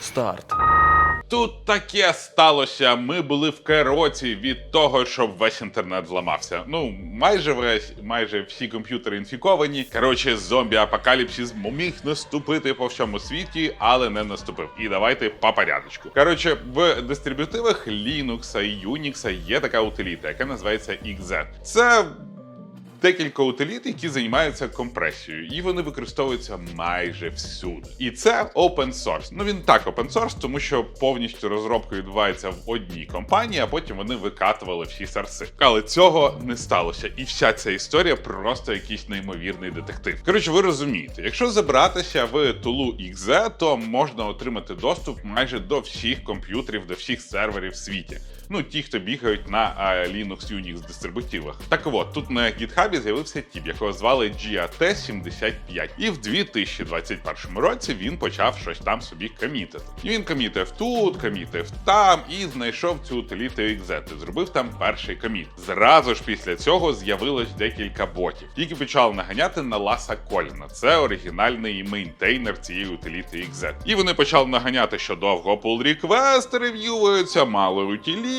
Старт. Тут таке сталося. Ми були в кероці від того, щоб весь інтернет зламався. Ну, майже весь, майже всі комп'ютери інфіковані. Коротше, зомбі-апокаліпсис міг наступити по всьому світі, але не наступив. І давайте по порядочку. Коротше, в дистрибутивах Linux і Unix є така утиліта, яка називається XZ. Це декілька утиліт, які займаються компресією, і вони використовуються майже всюди. І це open source. Ну він так open source, тому що повністю розробка відбувається в одній компанії, а потім вони викатували всі сорси. Але цього не сталося. І вся ця історія просто якийсь неймовірний детектив. Коротше, ви розумієте, якщо забратися в тулу XZ, то можна отримати доступ майже до всіх комп'ютерів, до всіх серверів в світі. Ну, ті, хто бігають на Linux Unix дистрибутивах. Так от, тут на GitHub з'явився тіп, якого звали GAT75. І в 2021 році він почав щось там собі комітити. І він комітив тут, комітив там і знайшов цю утиліту і Зробив там перший коміт. Зразу ж після цього з'явилось декілька ботів, які почали наганяти на Ласа Коліна. Це оригінальний мейнтейнер цієї утиліти XZ. І вони почали наганяти, що довго pull реквести рев'юються, мало утиліт,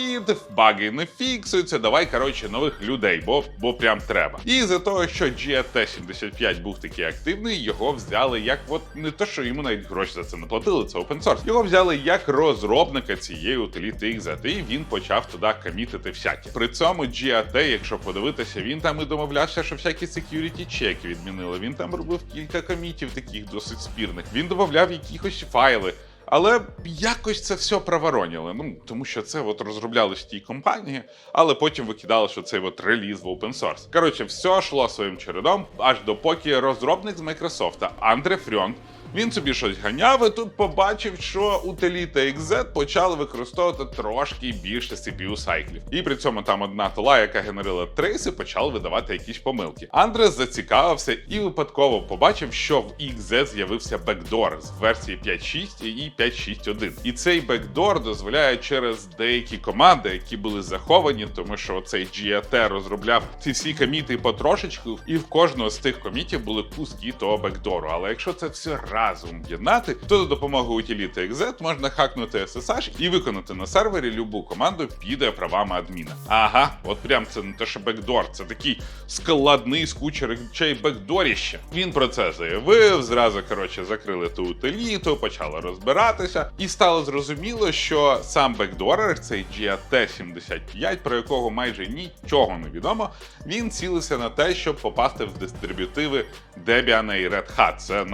баги не фіксуються. Давай, коротше, нових людей, бо, бо прям треба. І за того, що GAT75 був такий активний, його взяли як от не то, що йому навіть гроші за це не платили, це open source. Його взяли як розробника цієї утиліти XZ, і він почав туди комітити всякі. При цьому GAT, якщо подивитися, він там і домовлявся, що всякі security чеки відмінили. Він там робив кілька комітів таких досить спірних. Він додавав якихось файли. Але якось це все проворонили. Ну тому що це от розробляли в тій компанії, але потім викидали, що цей от реліз в open source. Коротше, все йшло своїм чередом, аж допоки розробник з Microsoft Андре Фрьонт він собі щось ганяв і тут побачив, що утиліта XZ почали використовувати трошки більше CPU сайклів. І при цьому там одна тула, яка генерила трейси, почала видавати якісь помилки. Андрес зацікавився і випадково побачив, що в XZ з'явився бекдор з версії 5.6 і 5.6.1. І цей бекдор дозволяє через деякі команди, які були заховані, тому що цей GAT розробляв ці всі коміти потрошечку, і в кожного з тих комітів були куски того бекдору. Але якщо це все разом об'єднати, то за допомогою утиліти XZ можна хакнути SSH і виконати на сервері любу команду під правами адміна. Ага, от прям це не те, що бекдор, це такий складний з куча речей бекдоріще. Він про це заявив. Зразу коротше закрили ту утиліту, почали розбиратися, і стало зрозуміло, що сам бекдорер, цей GAT75, про якого майже нічого не відомо, він цілився на те, щоб попасти в дистриб'ютиви Debian і Red Hat. Це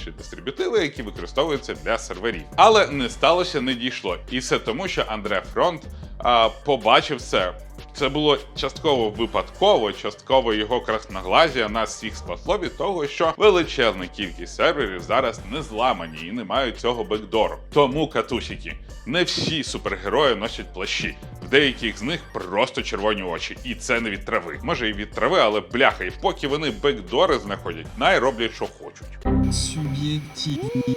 найпопулярніші дистриб'ютиви, які використовуються для серверів. Але не сталося, не дійшло. І все тому, що Андре Фронт а, побачив це. Це було частково випадково, частково його красноглазія нас всіх спасло від того, що величезна кількість серверів зараз не зламані і не мають цього бекдору. Тому катусіки, не всі супергерої носять плащі. В деяких з них просто червоні очі, і це не від трави. Може і від трави, але бляха, і поки вони бекдори знаходять, най роблять, що хочуть. Суб'єктивні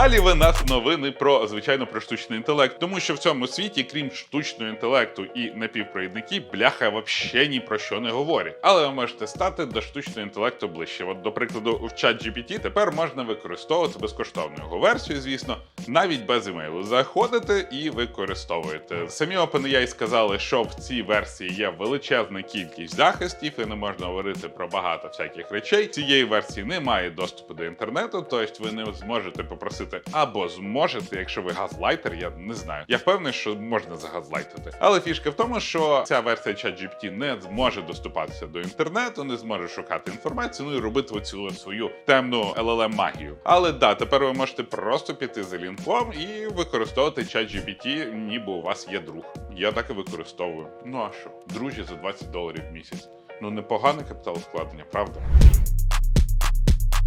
Далі ви нас новини про звичайно про штучний інтелект, тому що в цьому світі, крім штучного інтелекту і напівпровідників, бляха вообще ні про що не говорять. Але ви можете стати до штучного інтелекту ближче. От, до прикладу, в чат GPT тепер можна використовувати безкоштовну його версію, звісно, навіть без імейлу. Заходите і використовуєте. Самі OpenAI сказали, що в цій версії є величезна кількість захистів, і не можна говорити про багато всяких речей. Цієї версії немає доступу до інтернету, тобто ви не зможете попросити або зможете, якщо ви газлайтер, я не знаю. Я впевнений, що можна загазлайтити. Але фішка в тому, що ця версія ChatGPT не зможе доступатися до інтернету, не зможе шукати інформацію, ну і робити оцю свою темну LLM магію. Але да, тепер ви можете просто піти за лінком і використовувати ChatGPT, ніби у вас є друг. Я так і використовую. Ну а що? Друзі за 20 доларів в місяць. Ну непогане капіталовкладення, правда?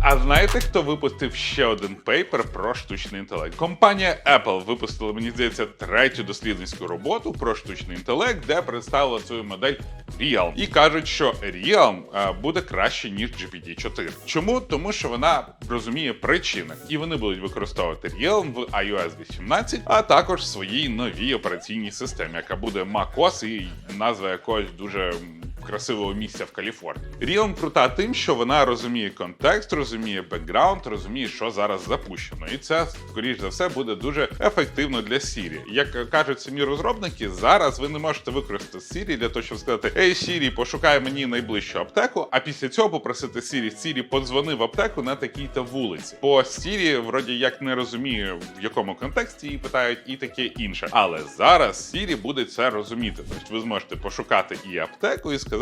А знаєте, хто випустив ще один пейпер про штучний інтелект? Компанія Apple випустила, мені здається, третю дослідницьку роботу про штучний інтелект, де представила свою модель Realm. І кажуть, що Realm е, буде краще, ніж GPT-4. Чому? Тому що вона розуміє причини, і вони будуть використовувати Realm в iOS 18, а також в своїй новій операційній системі, яка буде macOS і назва якогось дуже красивого місця в Каліфорнії. Realm крута тим, що вона розуміє контекст, розуміє бекграунд, розуміє, що зараз запущено. І це, скоріш за все, буде дуже ефективно для Siri. Як кажуть самі розробники, зараз ви не можете використати Siri для того, щоб сказати: Ей, Siri, пошукай мені найближчу аптеку, а після цього попросити Siri, Siri, подзвони в аптеку на такій-то вулиці. Бо Siri, вроді як не розуміє, в якому контексті її питають, і таке інше. Але зараз Siri буде це розуміти. Тобто ви зможете пошукати і аптеку і сказати.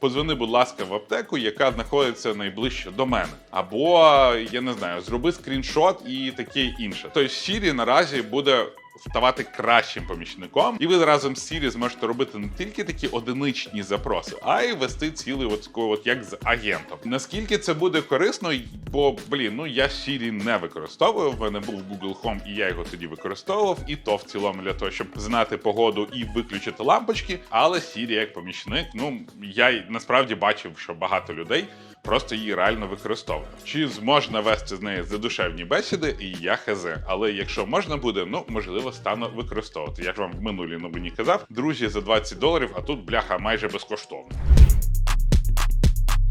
Подзвони, будь ласка, в аптеку, яка знаходиться найближче до мене. Або я не знаю, зроби скріншот і таке інше. Тобто Siri наразі буде ставати кращим помічником, і ви разом з Siri зможете робити не тільки такі одиничні запроси, а й вести цілий от от як з агентом. Наскільки це буде корисно, бо блін, ну я Siri не використовую. В мене був Google Home, і я його тоді використовував, і то в цілому для того, щоб знати погоду і виключити лампочки. Але Siri як помічник, ну я насправді бачив, що багато людей. Просто її реально використовує. Чи зможна вести з неї задушевні бесіди, і я хз. Але якщо можна буде, ну можливо стану використовувати. Я ж вам в минулій новині казав, друзі, за 20 доларів, а тут бляха майже безкоштовно.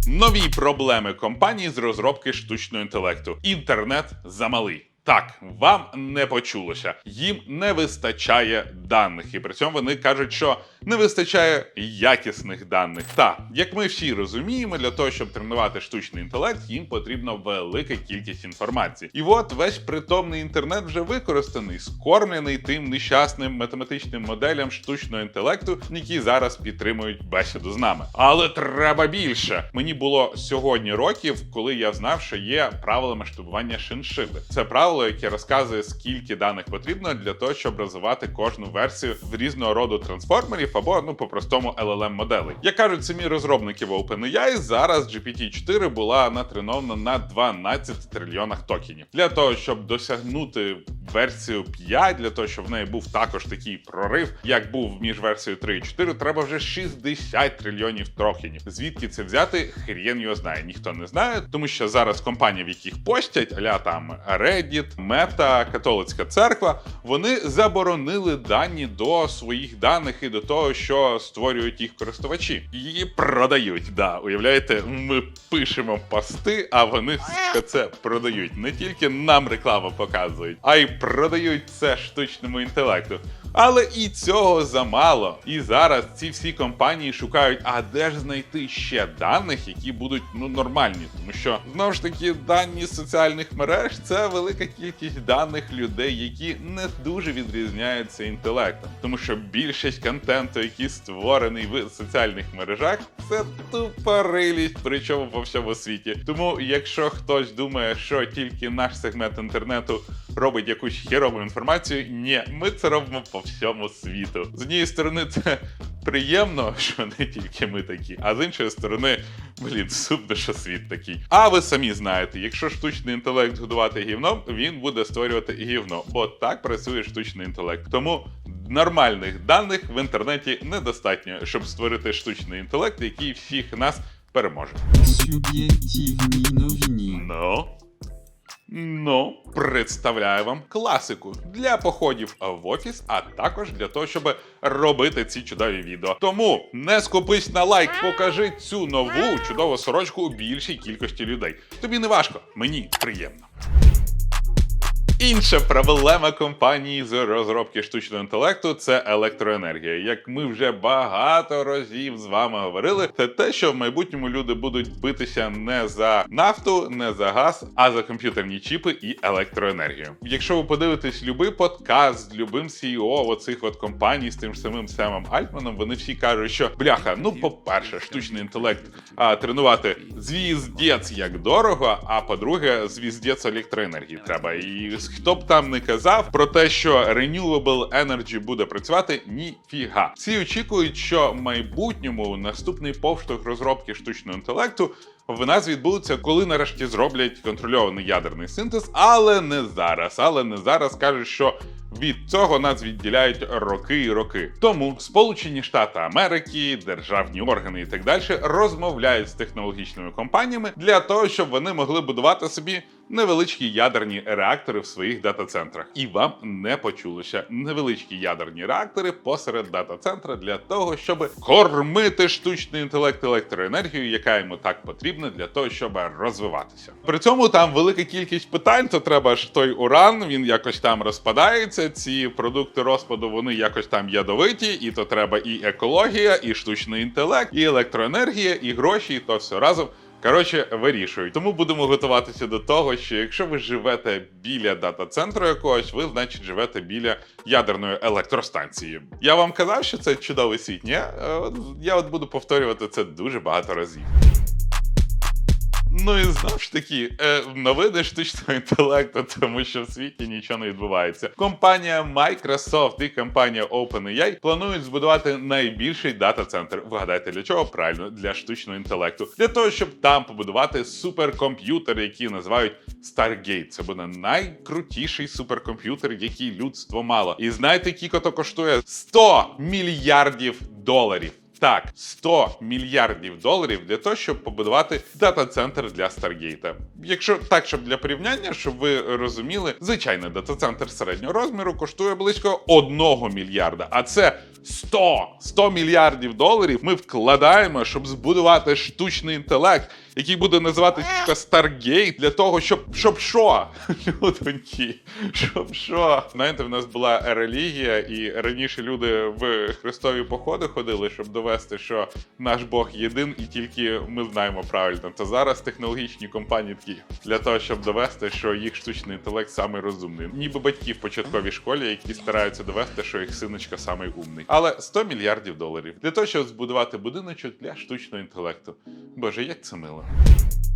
Нові проблеми компанії з розробки штучного інтелекту. Інтернет замалий. Так, вам не почулося. Їм не вистачає даних, і при цьому вони кажуть, що не вистачає якісних даних. Та як ми всі розуміємо, для того, щоб тренувати штучний інтелект, їм потрібна велика кількість інформації. І от весь притомний інтернет вже використаний, скормлений тим нещасним математичним моделям штучного інтелекту, які зараз підтримують бесіду з нами. Але треба більше. Мені було сьогодні років, коли я знав, що є правила масштабування шиншили. Це правило, яке розказує, скільки даних потрібно для того, щоб розвивати кожну версію в різного роду трансформерів або ну по-простому LLM моделей. Як кажуть самі розробники в OpenAI, зараз GPT-4 була натренована на 12 трильйонах токенів. Для того, щоб досягнути версію 5, для того, щоб в неї був також такий прорив, як був між версією 3 і 4, треба вже 60 трильйонів токенів. Звідки це взяти? Хрен його знає, ніхто не знає, тому що зараз компанії, в яких постять, аля там Reddit, Meta, католицька церква, вони заборонили дані до своїх даних і до того, що створюють їх користувачі. І продають. Да, уявляєте, ми пишемо пости, а вони це продають. Не тільки нам рекламу показують, а й продають це штучному інтелекту. Але і цього замало. І зараз ці всі компанії шукають, а де ж знайти ще даних, які будуть ну нормальні, тому що знову ж таки дані соціальних мереж це велика кількість даних людей, які не дуже відрізняються інтелектом, тому що більшість контенту, який створений в соціальних мережах, це тупорилість, причому по всьому світі. Тому, якщо хтось думає, що тільки наш сегмент інтернету робить якусь херову інформацію, ні, ми це робимо по всьому світу. З однієї сторони, це приємно, що не тільки ми такі, а з іншої сторони, блін, супер, що світ такий. А ви самі знаєте, якщо штучний інтелект годувати гівном, він буде створювати гівно, бо так працює штучний інтелект. Тому нормальних даних в інтернеті недостатньо, щоб створити штучний інтелект, який всіх нас переможе. Суб'єктивні новини. Ну. Ну, представляю вам класику для походів в офіс, а також для того, щоб робити ці чудові відео. Тому не скупись на лайк, покажи цю нову чудову сорочку більшій кількості людей. Тобі не важко, мені приємно. Інша проблема компанії з розробки штучного інтелекту це електроенергія. Як ми вже багато разів з вами говорили, це те, що в майбутньому люди будуть битися не за нафту, не за газ, а за комп'ютерні чіпи і електроенергію. Якщо ви подивитесь любий подкаст з любим CEO оцих от компаній з тим ж самим Семом Альтманом, вони всі кажуть, що бляха, ну по-перше, штучний інтелект а, тренувати звіздець як дорого. А по-друге, звіздець електроенергії треба. І хто б там не казав про те, що Renewable Energy буде працювати, ніфіга. Всі очікують, що в майбутньому наступний повштовх розробки штучного інтелекту. В нас відбудеться, коли нарешті зроблять контрольований ядерний синтез, але не зараз. Але не зараз кажуть, що від цього нас відділяють роки і роки. Тому Сполучені Штати Америки, державні органи і так далі розмовляють з технологічними компаніями для того, щоб вони могли будувати собі невеличкі ядерні реактори в своїх дата-центрах. І вам не почулося невеличкі ядерні реактори посеред дата-центра для того, щоб кормити штучний інтелект електроенергією, яка йому так потрібна для того, щоб розвиватися. При цьому там велика кількість питань, то треба ж той уран, він якось там розпадається. Ці продукти розпаду вони якось там ядовиті, і то треба і екологія, і штучний інтелект, і електроенергія, і гроші, і то все разом. Коротше, вирішують. Тому будемо готуватися до того, що якщо ви живете біля дата-центру якогось, ви, значить, живете біля ядерної електростанції. Я вам казав, що це чудовий світ, ні? Е, Я от буду повторювати це дуже багато разів. Ну і знову ж таки, е, новини штучного інтелекту, тому що в світі нічого не відбувається. Компанія Microsoft і компанія OpenAI планують збудувати найбільший дата-центр. Вгадайте для чого? Правильно, для штучного інтелекту. Для того, щоб там побудувати суперкомп'ютер, який називають Stargate. Це буде найкрутіший суперкомп'ютер, який людство мало. І знаєте, кілько то коштує 100 мільярдів доларів. Так, 100 мільярдів доларів для того, щоб побудувати дата-центр для Старгейта. Якщо так, щоб для порівняння, щоб ви розуміли, звичайний дата-центр середнього розміру коштує близько 1 мільярда, а це 100 100 мільярдів доларів ми вкладаємо, щоб збудувати штучний інтелект, який буде називати Старгейт для того, щоб щоб що? Людоньки, щоб що? Знаєте, в нас була релігія, і раніше люди в хрестові походи ходили, щоб довести, що наш Бог єдин, і тільки ми знаємо правильно. То зараз технологічні компанії такі для того, щоб довести, що їх штучний інтелект самий розумний. Ніби батьки в початковій школі, які стараються довести, що їх синочка самий умний. Але 100 мільярдів доларів для того, щоб збудувати будиночок для штучного інтелекту. Боже, як це мило. Eyvallah.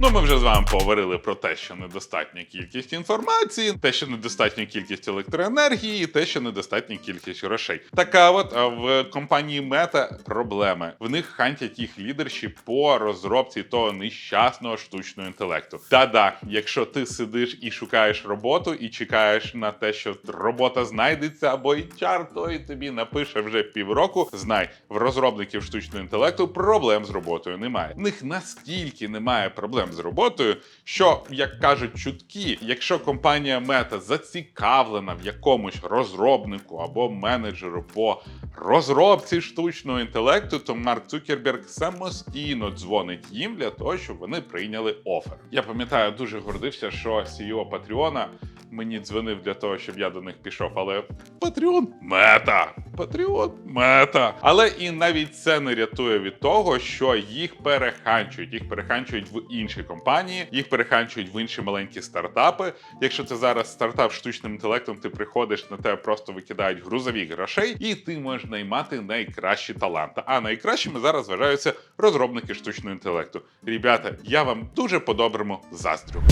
Ну, ми вже з вами поговорили про те, що недостатня кількість інформації, те, що недостатня кількість електроенергії, і те, що недостатня кількість грошей. Така от в компанії Мета проблеми. В них хантять їх лідерші по розробці того нещасного штучного інтелекту. Та-да, якщо ти сидиш і шукаєш роботу, і чекаєш на те, що робота знайдеться, або HR той тобі напише вже півроку. Знай, в розробників штучного інтелекту проблем з роботою немає. В них настільки немає проблем з роботою, що, як кажуть чутки, якщо компанія Мета зацікавлена в якомусь розробнику або менеджеру по розробці штучного інтелекту, то Марк Цукерберг самостійно дзвонить їм для того, щоб вони прийняли офер. Я пам'ятаю, дуже гордився, що CEO Патреона мені дзвонив для того, щоб я до них пішов. Але Патреон мета. Патреон мета. Але і навіть це не рятує від того, що їх переханчують. Їх переханчують в інші компанії, їх переханчують в інші маленькі стартапи. Якщо це зараз стартап з штучним інтелектом, ти приходиш на тебе, просто викидають грузові грошей, і ти можеш наймати найкращі таланти. А найкращими зараз вважаються розробники штучного інтелекту. Ребята, я вам дуже по-доброму заздрю.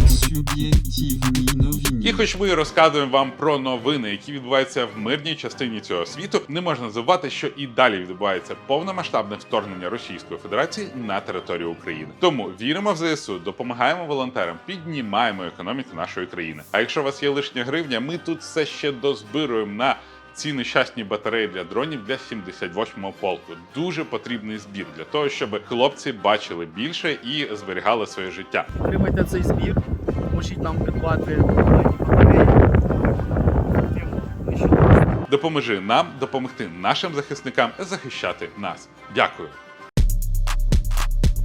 І хоч ми розказуємо вам про новини, які відбуваються в мирній частині цього світу, не можна забувати, що і далі відбувається повномасштабне вторгнення Російської Федерації на територію України. Тому віримо в ЗСУ, допомагаємо волонтерам, піднімаємо економіку нашої країни. А якщо у вас є лишня гривня, ми тут все ще дозбируємо на. Ці нещасні батареї для дронів для 78-го полку. Дуже потрібний збір для того, щоб хлопці бачили більше і зберігали своє життя. Підтримайте цей збір, поможіть нам придбати Допоможи нам допомогти нашим захисникам захищати нас. Дякую.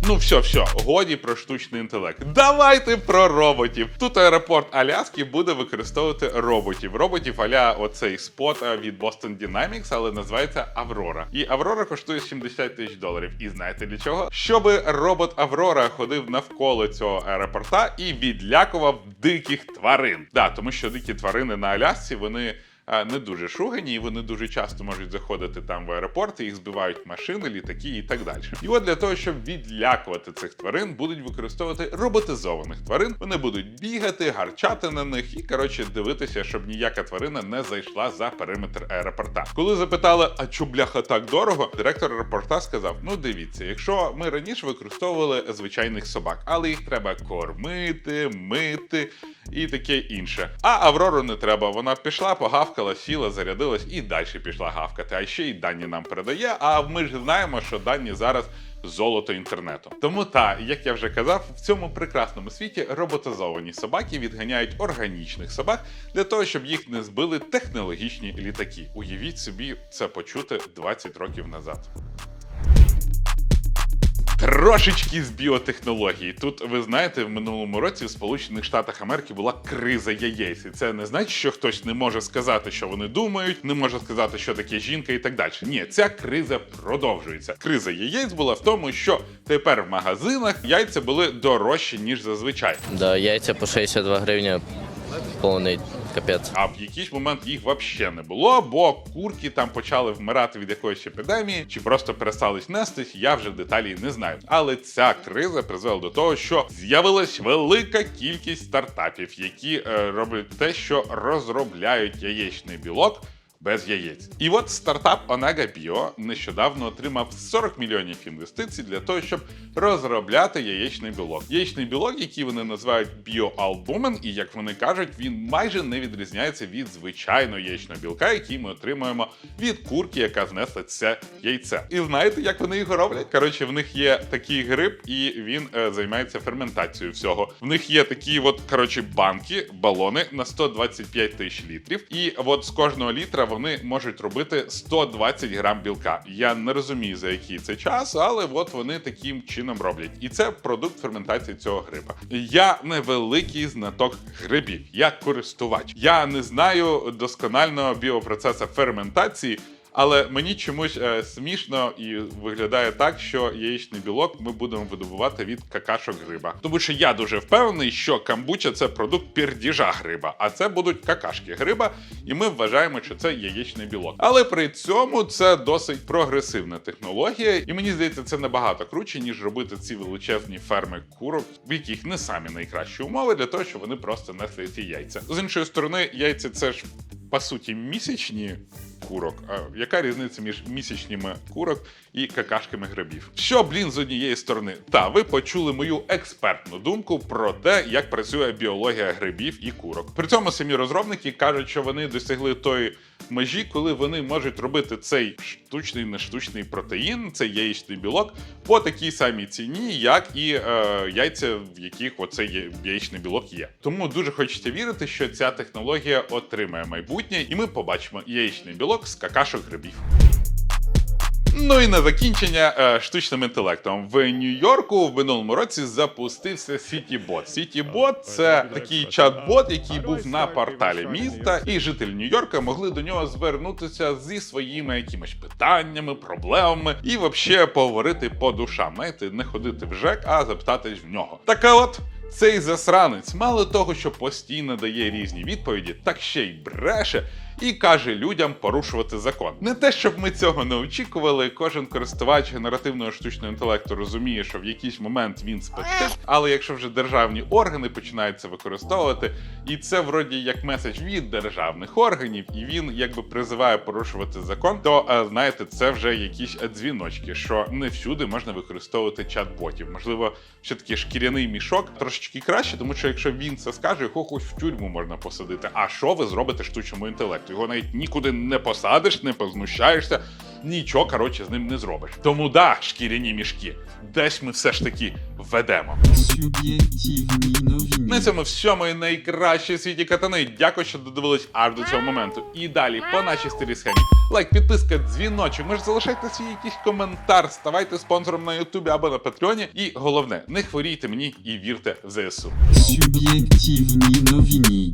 Ну, все, все, годі про штучний інтелект. Давайте про роботів. Тут аеропорт Аляски буде використовувати роботів. Роботів аля оцей спот від Boston Dynamics, але називається Аврора. І Аврора коштує 70 тисяч доларів. І знаєте для чого? Щоби робот Аврора ходив навколо цього аеропорта і відлякував диких тварин. Да, тому що дикі тварини на Алясці вони не дуже шугані, і вони дуже часто можуть заходити там в аеропорт, і їх збивають машини, літаки і так далі. І от для того, щоб відлякувати цих тварин, будуть використовувати роботизованих тварин. Вони будуть бігати, гарчати на них і коротше дивитися, щоб ніяка тварина не зайшла за периметр аеропорта. Коли запитали, а чу бляха так дорого, директор аеропорта сказав: Ну дивіться, якщо ми раніше використовували звичайних собак, але їх треба кормити, мити. І таке інше. А Аврору не треба. Вона пішла, погавкала, сіла, зарядилась і далі пішла гавкати. А ще й дані нам передає. А ми ж знаємо, що дані зараз золото інтернету. Тому та, як я вже казав, в цьому прекрасному світі роботизовані собаки відганяють органічних собак для того, щоб їх не збили технологічні літаки. Уявіть собі це почути 20 років назад. Трошечки з біотехнології. Тут ви знаєте, в минулому році в Сполучених Штатах Америки була криза яєць. І це не значить, що хтось не може сказати, що вони думають, не може сказати, що таке жінка і так далі. Ні, ця криза продовжується. Криза яєць була в тому, що тепер в магазинах яйця були дорожчі ніж зазвичай. Да, яйця по 62 гривні. Повний капець. А в якийсь момент їх взагалі не було, бо курки там почали вмирати від якоїсь епідемії, чи просто перестались нестись, я вже деталі не знаю. Але ця криза призвела до того, що з'явилась велика кількість стартапів, які е, роблять те, що розробляють яєчний білок. Без яєць. І от стартап Onega Bio нещодавно отримав 40 мільйонів інвестицій для того, щоб розробляти яєчний білок. Яєчний білок, який вони називають біоалбумен, і як вони кажуть, він майже не відрізняється від звичайного яєчного білка, який ми отримуємо від курки, яка знесла це яйце. І знаєте, як вони його роблять? Коротше, в них є такий гриб, і він е, займається ферментацією всього. В них є такі, от коротше, банки, балони на 125 тисяч літрів. І от з кожного літра вони можуть робити 120 грам білка. Я не розумію за який це час, але от вони таким чином роблять. І це продукт ферментації цього гриба. Я невеликий знаток грибів, я користувач. Я не знаю досконального біопроцесу ферментації. Але мені чомусь е, смішно і виглядає так, що яєчний білок ми будемо видобувати від какашок гриба. Тому що я дуже впевнений, що камбуча це продукт пердіжа гриба, а це будуть какашки гриба, і ми вважаємо, що це яєчний білок. Але при цьому це досить прогресивна технологія, і мені здається, це набагато круче, ніж робити ці величезні ферми курок, в яких не самі найкращі умови для того, щоб вони просто несли ці яйця. З іншої сторони, яйця це ж по суті місячні курок. А яка різниця між місячними курок і какашками грибів? Що, блін, з однієї сторони? Та ви почули мою експертну думку про те, як працює біологія грибів і курок. При цьому самі розробники кажуть, що вони досягли тої межі, коли вони можуть робити цей штучний нештучний протеїн, цей яєчний білок, по такій самій ціні, як і е, яйця, в яких оцей яєчний білок є. Тому дуже хочеться вірити, що ця технологія отримає майбутнє, і ми побачимо яєчний білок з какашок грибів. Ну і на закінчення е, штучним інтелектом. В Нью-Йорку в минулому році запустився CityBot. CityBot – це такий чат-бот, який був на порталі міста, і жителі Нью-Йорка могли до нього звернутися зі своїми якимись питаннями, проблемами і взагалі поговорити по душам. Знаєте, не ходити в ЖЕК, а запитатись в нього. Така от. Цей засранець, мало того, що постійно дає різні відповіді, так ще й бреше і каже людям порушувати закон. Не те, щоб ми цього не очікували. Кожен користувач генеративного штучного інтелекту розуміє, що в якийсь момент він спектив, але якщо вже державні органи починають це використовувати, і це вроді як меседж від державних органів, і він якби призиває порушувати закон, то е, знаєте, це вже якісь е, дзвіночки, що не всюди можна використовувати чат-ботів. Можливо, все таки шкіряний мішок трошечки краще, тому що якщо він це скаже, його хоч в тюрму можна посадити. А що ви зробите штучному інтелекту? Його навіть нікуди не посадиш, не познущаєшся. Нічого коротше з ним не зробиш. Тому да, шкіряні мішки, десь ми все ж таки ведемо. На цьому всьому і найкраще світі катани. Дякую, що додивились аж до цього моменту. І далі по нашій стилі схемі. Лайк, підписка, дзвіночок. Може залишайте свій якийсь коментар, ставайте спонсором на Ютубі або на Патреоні. І головне, не хворійте мені і вірте в ЗСУ. Суб'єктивні новини.